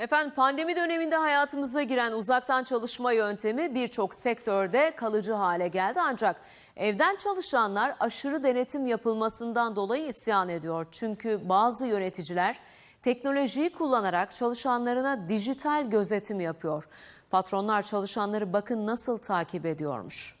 Efendim pandemi döneminde hayatımıza giren uzaktan çalışma yöntemi birçok sektörde kalıcı hale geldi. Ancak evden çalışanlar aşırı denetim yapılmasından dolayı isyan ediyor. Çünkü bazı yöneticiler teknolojiyi kullanarak çalışanlarına dijital gözetim yapıyor. Patronlar çalışanları bakın nasıl takip ediyormuş.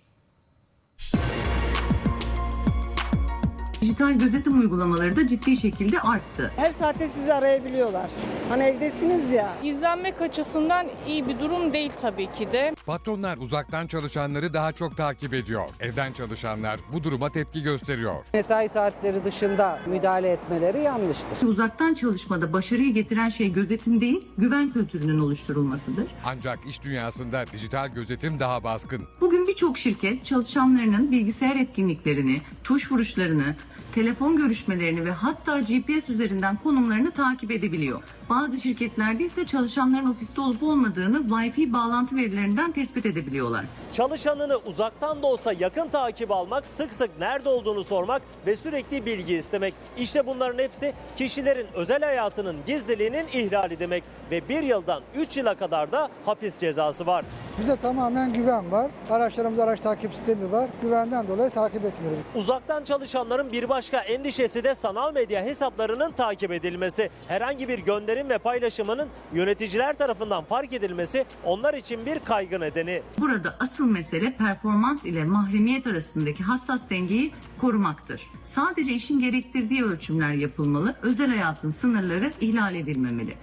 Dijital gözetim uygulamaları da ciddi şekilde arttı. Her saatte sizi arayabiliyorlar. Hani evdesiniz ya. İzlenmek açısından iyi bir durum değil tabii ki de. Patronlar uzaktan çalışanları daha çok takip ediyor. Evden çalışanlar bu duruma tepki gösteriyor. Mesai saatleri dışında müdahale etmeleri yanlıştır. Uzaktan çalışmada başarıyı getiren şey gözetim değil, güven kültürünün oluşturulmasıdır. Ancak iş dünyasında dijital gözetim daha baskın. Bugün birçok şirket çalışanlarının bilgisayar etkinliklerini, tuş vuruşlarını, telefon görüşmelerini ve hatta GPS üzerinden konumlarını takip edebiliyor. Bazı şirketlerde ise çalışanların ofiste olup olmadığını Wi-Fi bağlantı verilerinden tespit edebiliyorlar. Çalışanını uzaktan da olsa yakın takip almak, sık sık nerede olduğunu sormak ve sürekli bilgi istemek. İşte bunların hepsi kişilerin özel hayatının gizliliğinin ihlali demek ve bir yıldan 3 yıla kadar da hapis cezası var. Bize tamamen güven var. Araçlarımızda araç takip sistemi var. Güvenden dolayı takip etmiyoruz. Uzaktan çalışanların bir başka endişesi de sanal medya hesaplarının takip edilmesi. Herhangi bir gönderim ve paylaşımının yöneticiler tarafından fark edilmesi onlar için bir kaygı nedeni. Burada asıl mesele performans ile mahremiyet arasındaki hassas dengeyi korumaktır. Sadece işin gerektirdiği ölçümler yapılmalı, özel hayatın sınırları ihlal edilmemeli.